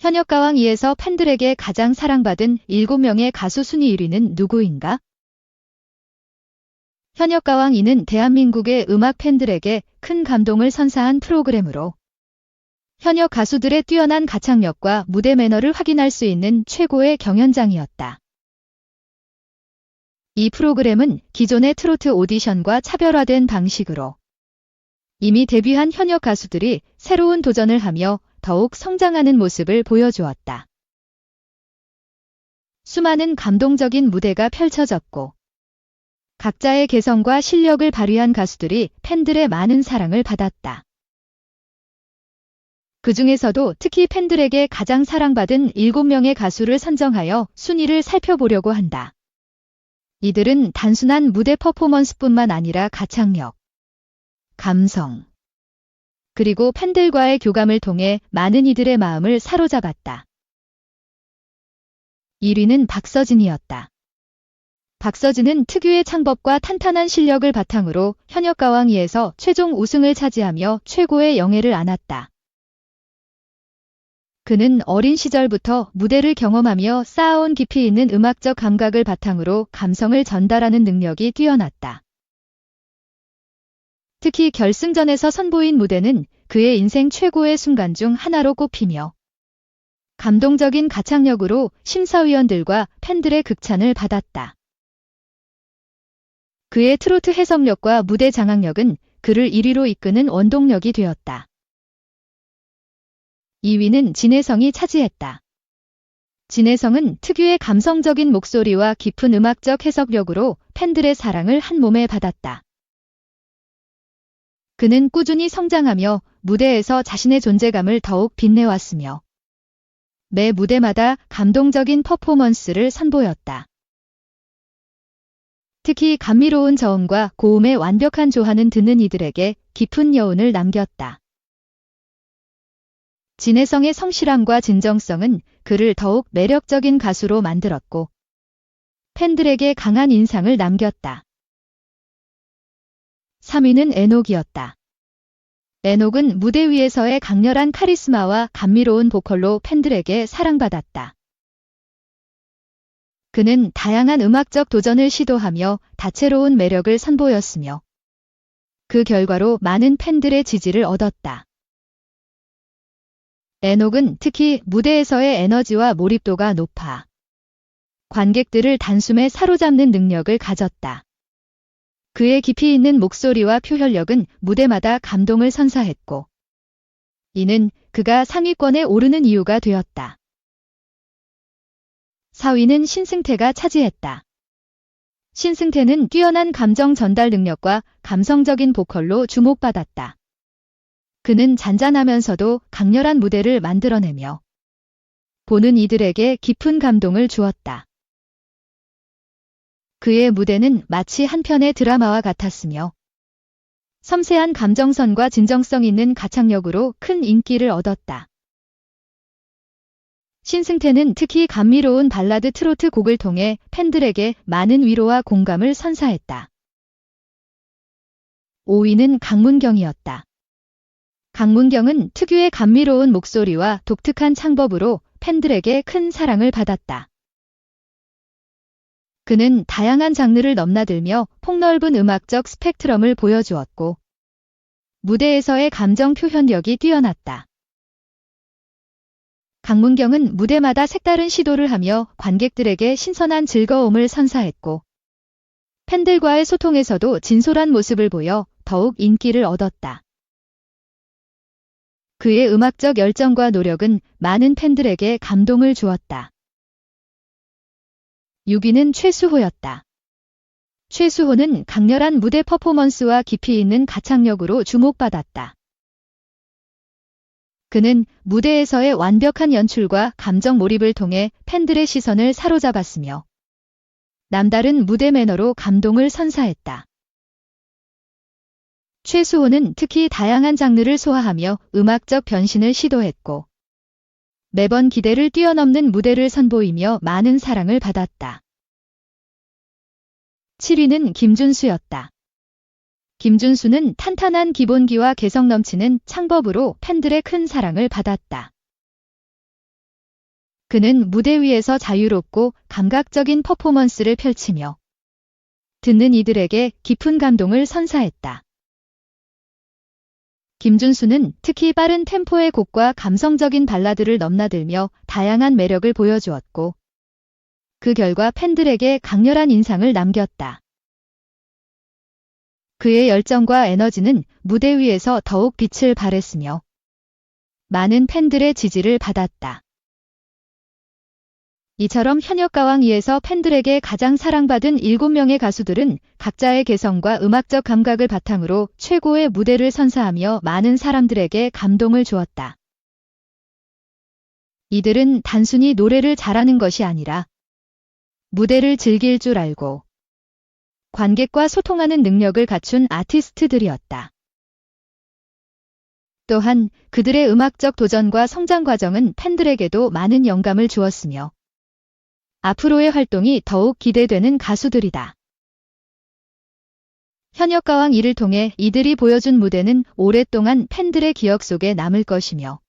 현역 가왕 2에서 팬들에게 가장 사랑받은 7명의 가수 순위 1위는 누구인가? 현역 가왕 2는 대한민국의 음악 팬들에게 큰 감동을 선사한 프로그램으로 현역 가수들의 뛰어난 가창력과 무대 매너를 확인할 수 있는 최고의 경연장이었다. 이 프로그램은 기존의 트로트 오디션과 차별화된 방식으로 이미 데뷔한 현역 가수들이 새로운 도전을 하며 더욱 성장하는 모습을 보여주었다. 수많은 감동적인 무대가 펼쳐졌고 각자의 개성과 실력을 발휘한 가수들이 팬들의 많은 사랑을 받았다. 그 중에서도 특히 팬들에게 가장 사랑받은 7명의 가수를 선정하여 순위를 살펴보려고 한다. 이들은 단순한 무대 퍼포먼스뿐만 아니라 가창력, 감성, 그리고 팬들과의 교감을 통해 많은 이들의 마음을 사로잡았다. 1위는 박서진이었다. 박서진은 특유의 창법과 탄탄한 실력을 바탕으로 현역 가왕위에서 최종 우승을 차지하며 최고의 영예를 안았다. 그는 어린 시절부터 무대를 경험하며 쌓아온 깊이 있는 음악적 감각을 바탕으로 감성을 전달하는 능력이 뛰어났다. 특히 결승전에서 선보인 무대는 그의 인생 최고의 순간 중 하나로 꼽히며 감동적인 가창력으로 심사위원들과 팬들의 극찬을 받았다. 그의 트로트 해석력과 무대 장악력은 그를 1위로 이끄는 원동력이 되었다. 2위는 진혜성이 차지했다. 진혜성은 특유의 감성적인 목소리와 깊은 음악적 해석력으로 팬들의 사랑을 한 몸에 받았다. 그는 꾸준히 성장하며 무대에서 자신의 존재감을 더욱 빛내왔으며 매 무대마다 감동적인 퍼포먼스를 선보였다. 특히 감미로운 저음과 고음의 완벽한 조화는 듣는 이들에게 깊은 여운을 남겼다. 진혜성의 성실함과 진정성은 그를 더욱 매력적인 가수로 만들었고 팬들에게 강한 인상을 남겼다. 3위는 에녹이었다. 에녹은 무대 위에서의 강렬한 카리스마와 감미로운 보컬로 팬들에게 사랑받았다. 그는 다양한 음악적 도전을 시도하며 다채로운 매력을 선보였으며 그 결과로 많은 팬들의 지지를 얻었다. 에녹은 특히 무대에서의 에너지와 몰입도가 높아 관객들을 단숨에 사로잡는 능력을 가졌다. 그의 깊이 있는 목소리와 표현력은 무대마다 감동을 선사했고 이는 그가 상위권에 오르는 이유가 되었다. 4위는 신승태가 차지했다. 신승태는 뛰어난 감정 전달 능력과 감성적인 보컬로 주목받았다. 그는 잔잔하면서도 강렬한 무대를 만들어내며 보는 이들에게 깊은 감동을 주었다. 그의 무대는 마치 한 편의 드라마와 같았으며 섬세한 감정선과 진정성 있는 가창력으로 큰 인기를 얻었다. 신승태는 특히 감미로운 발라드 트로트 곡을 통해 팬들에게 많은 위로와 공감을 선사했다. 5위는 강문경이었다. 강문경은 특유의 감미로운 목소리와 독특한 창법으로 팬들에게 큰 사랑을 받았다. 그는 다양한 장르를 넘나들며 폭넓은 음악적 스펙트럼을 보여주었고 무대에서의 감정 표현력이 뛰어났다. 강문경은 무대마다 색다른 시도를 하며 관객들에게 신선한 즐거움을 선사했고 팬들과의 소통에서도 진솔한 모습을 보여 더욱 인기를 얻었다. 그의 음악적 열정과 노력은 많은 팬들에게 감동을 주었다. 6위는 최수호였다. 최수호는 강렬한 무대 퍼포먼스와 깊이 있는 가창력으로 주목받았다. 그는 무대에서의 완벽한 연출과 감정 몰입을 통해 팬들의 시선을 사로잡았으며 남다른 무대 매너로 감동을 선사했다. 최수호는 특히 다양한 장르를 소화하며 음악적 변신을 시도했고 매번 기대를 뛰어넘는 무대를 선보이며 많은 사랑을 받았다. 7위는 김준수였다. 김준수는 탄탄한 기본기와 개성 넘치는 창법으로 팬들의 큰 사랑을 받았다. 그는 무대 위에서 자유롭고 감각적인 퍼포먼스를 펼치며 듣는 이들에게 깊은 감동을 선사했다. 김준수는 특히 빠른 템포의 곡과 감성적인 발라드를 넘나들며 다양한 매력을 보여주었고 그 결과 팬들에게 강렬한 인상을 남겼다. 그의 열정과 에너지는 무대 위에서 더욱 빛을 발했으며 많은 팬들의 지지를 받았다. 이처럼 현역 가왕2에서 팬들에게 가장 사랑받은 7명의 가수들은 각자의 개성과 음악적 감각을 바탕으로 최고의 무대를 선사하며 많은 사람들에게 감동을 주었다. 이들은 단순히 노래를 잘하는 것이 아니라 무대를 즐길 줄 알고 관객과 소통하는 능력을 갖춘 아티스트들이었다. 또한 그들의 음악적 도전과 성장 과정은 팬들에게도 많은 영감을 주었으며 앞으로의 활동이 더욱 기대되는 가수들이다. 현역가왕 이를 통해 이들이 보여준 무대는 오랫동안 팬들의 기억 속에 남을 것이며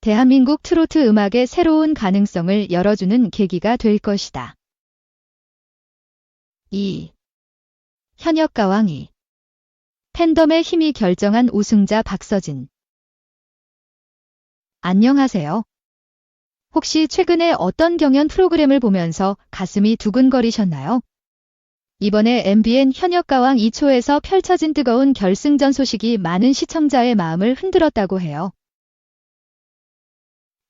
대한민국 트로트 음악의 새로운 가능성을 열어주는 계기가 될 것이다. 2. 현역가왕이 팬덤의 힘이 결정한 우승자 박서진 안녕하세요. 혹시 최근에 어떤 경연 프로그램을 보면서 가슴이 두근거리셨나요? 이번에 MBN 현역가왕 2초에서 펼쳐진 뜨거운 결승전 소식이 많은 시청자의 마음을 흔들었다고 해요.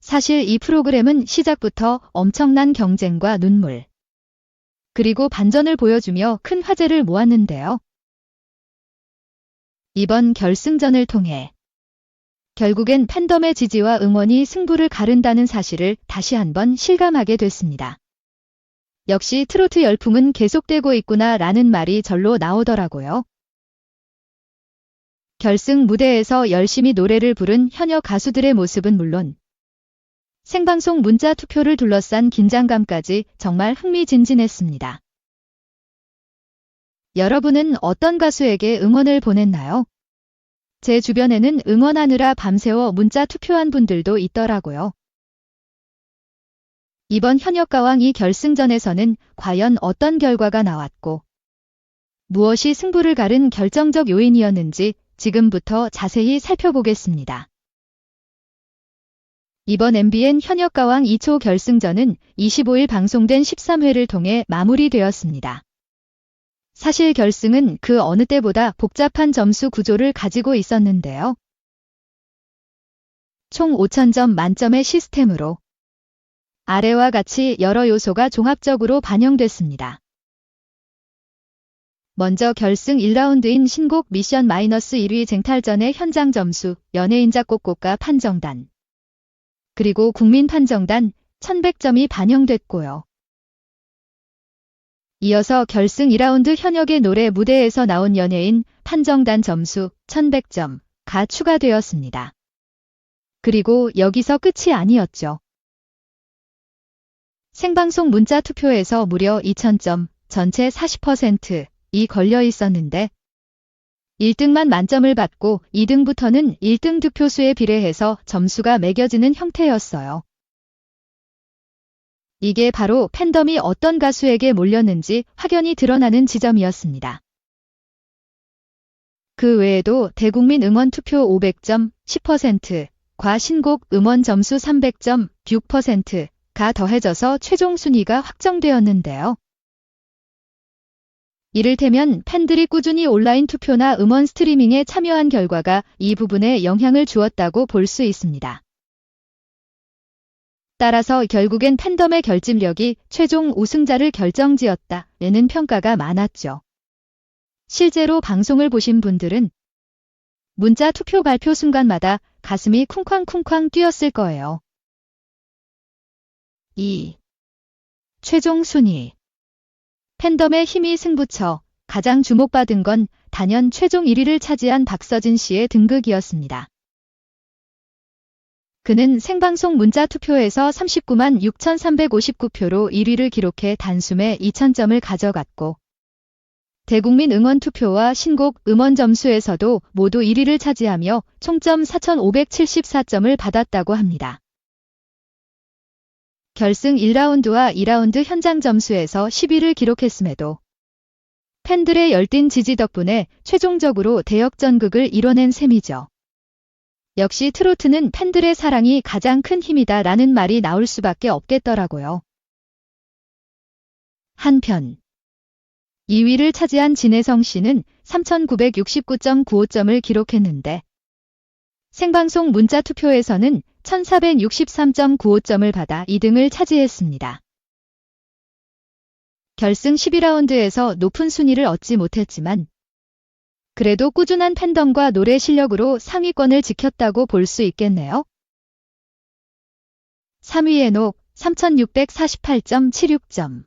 사실 이 프로그램은 시작부터 엄청난 경쟁과 눈물, 그리고 반전을 보여주며 큰 화제를 모았는데요. 이번 결승전을 통해 결국엔 팬덤의 지지와 응원이 승부를 가른다는 사실을 다시 한번 실감하게 됐습니다. 역시 트로트 열풍은 계속되고 있구나 라는 말이 절로 나오더라고요. 결승 무대에서 열심히 노래를 부른 현역 가수들의 모습은 물론 생방송 문자 투표를 둘러싼 긴장감까지 정말 흥미진진했습니다. 여러분은 어떤 가수에게 응원을 보냈나요? 제 주변에는 응원하느라 밤새워 문자 투표한 분들도 있더라고요. 이번 현역가왕 이 결승전에서는 과연 어떤 결과가 나왔고 무엇이 승부를 가른 결정적 요인이었는지 지금부터 자세히 살펴보겠습니다. 이번 MBN 현역가왕 2초 결승전은 25일 방송된 13회를 통해 마무리되었습니다. 사실 결승은 그 어느 때보다 복잡한 점수 구조를 가지고 있었는데요. 총 5,000점 만점의 시스템으로 아래와 같이 여러 요소가 종합적으로 반영됐습니다. 먼저 결승 1라운드인 신곡 미션 마이너스 1위 쟁탈전의 현장 점수, 연예인 작 곡곡가 판정단, 그리고 국민 판정단 1100점이 반영됐고요. 이어서 결승 2라운드 현역의 노래 무대에서 나온 연예인 판정단 점수 1100점가 추가되었습니다. 그리고 여기서 끝이 아니었죠. 생방송 문자 투표에서 무려 2000점, 전체 40%이 걸려 있었는데 1등만 만점을 받고 2등부터는 1등 득표수에 비례해서 점수가 매겨지는 형태였어요. 이게 바로 팬덤이 어떤 가수에게 몰렸는지 확연히 드러나는 지점이었습니다. 그 외에도 대국민 응원 투표 500점 10%과 신곡 음원 점수 300점 6%가 더해져서 최종 순위가 확정되었는데요. 이를테면 팬들이 꾸준히 온라인 투표나 음원 스트리밍에 참여한 결과가 이 부분에 영향을 주었다고 볼 수 있습니다. 따라서 결국엔 팬덤의 결집력이 최종 우승자를 결정지었다는 평가가 많았죠. 실제로 방송을 보신 분들은 문자 투표 발표 순간마다 가슴이 쿵쾅쿵쾅 뛰었을 거예요. 2. 최종 순위 팬덤의 힘이 승부처 가장 주목받은 건 단연 최종 1위를 차지한 박서진 씨의 등극이었습니다. 그는 생방송 문자 투표에서 39만 6,359표로 1위를 기록해 단숨에 2,000점을 가져갔고 대국민 응원 투표와 신곡 음원 점수에서도 모두 1위를 차지하며 총점 4,574점을 받았다고 합니다. 결승 1라운드와 2라운드 현장 점수에서 10위를 기록했음에도 팬들의 열띤 지지 덕분에 최종적으로 대역전극을 이뤄낸 셈이죠. 역시 트로트는 팬들의 사랑이 가장 큰 힘이다 라는 말이 나올 수밖에 없겠더라고요. 한편 2위를 차지한 진혜성 씨는 3,969.95점을 기록했는데 생방송 문자 투표에서는 1,463.95점을 받아 2등을 차지했습니다. 결승 12라운드에서 높은 순위를 얻지 못했지만 그래도 꾸준한 팬덤과 노래 실력으로 상위권을 지켰다고 볼 수 있겠네요. 3위 에녹 3,648.76점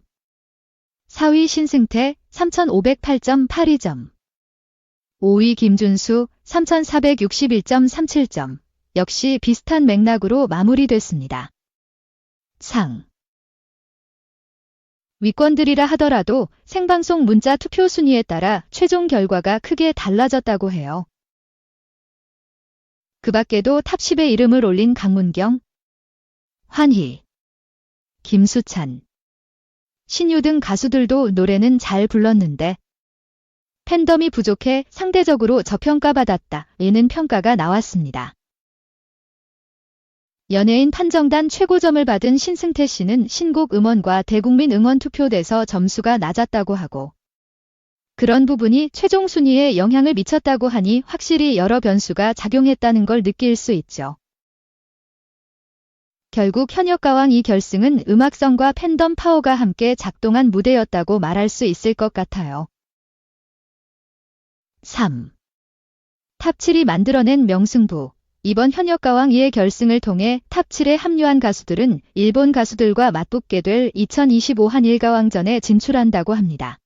4위 신승태 3,508.82점 5위 김준수 3,461.37점 역시 비슷한 맥락으로 마무리됐습니다. 상 위권들이라 하더라도 생방송 문자 투표 순위에 따라 최종 결과가 크게 달라졌다고 해요. 그 밖에도 탑10에 이름을 올린 강문경, 환희, 김수찬, 신유 등 가수들도 노래는 잘 불렀는데 팬덤이 부족해 상대적으로 저평가받았다. 에는 평가가 나왔습니다. 연예인 판정단 최고점을 받은 신승태 씨는 신곡 음원과 대국민 응원 투표돼서 점수가 낮았다고 하고 그런 부분이 최종 순위에 영향을 미쳤다고 하니 확실히 여러 변수가 작용했다는 걸 느낄 수 있죠. 결국 현역가왕 이 결승은 음악성과 팬덤 파워가 함께 작동한 무대였다고 말할 수 있을 것 같아요. 3. 탑7이 만들어낸 명승부 이번 현역 가왕 2의 결승을 통해 탑7에 합류한 가수들은 일본 가수들과 맞붙게 될 2025 한일 가왕전에 진출한다고 합니다.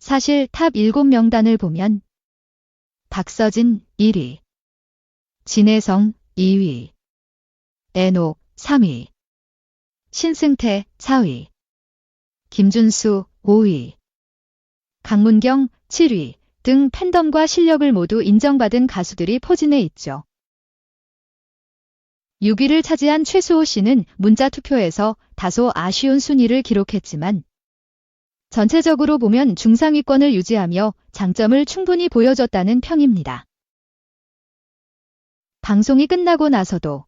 사실 탑 7명단을 보면 박서진 1위, 진혜성 2위, 에녹 3위, 신승태 4위, 김준수 5위, 강문경 7위 등 팬덤과 실력을 모두 인정받은 가수들이 포진해 있죠. 6위를 차지한 최수호 씨는 문자 투표에서 다소 아쉬운 순위를 기록했지만 전체적으로 보면 중상위권을 유지하며 장점을 충분히 보여줬다는 평입니다. 방송이 끝나고 나서도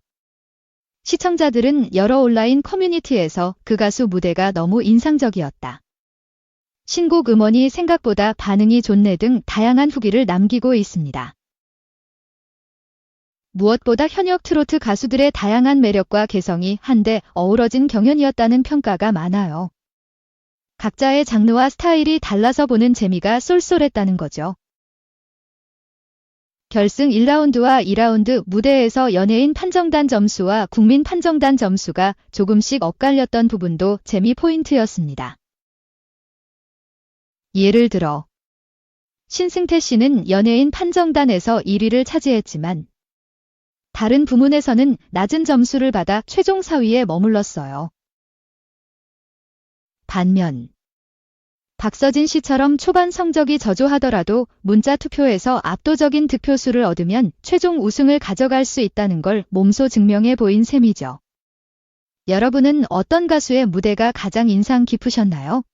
시청자들은 여러 온라인 커뮤니티에서 그 가수 무대가 너무 인상적이었다. 신곡 음원이 생각보다 반응이 좋네 등 다양한 후기를 남기고 있습니다. 무엇보다 현역 트로트 가수들의 다양한 매력과 개성이 한데 어우러진 경연이었다는 평가가 많아요. 각자의 장르와 스타일이 달라서 보는 재미가 쏠쏠했다는 거죠. 결승 1라운드와 2라운드 무대에서 연예인 판정단 점수와 국민 판정단 점수가 조금씩 엇갈렸던 부분도 재미 포인트였습니다. 예를 들어 신승태 씨는 연예인 판정단에서 1위를 차지했지만 다른 부문에서는 낮은 점수를 받아 최종 4위에 머물렀어요. 반면 박서진 씨처럼 초반 성적이 저조하더라도 문자 투표에서 압도적인 득표수를 얻으면 최종 우승을 가져갈 수 있다는 걸 몸소 증명해 보인 셈이죠. 여러분은 어떤 가수의 무대가 가장 인상 깊으셨나요?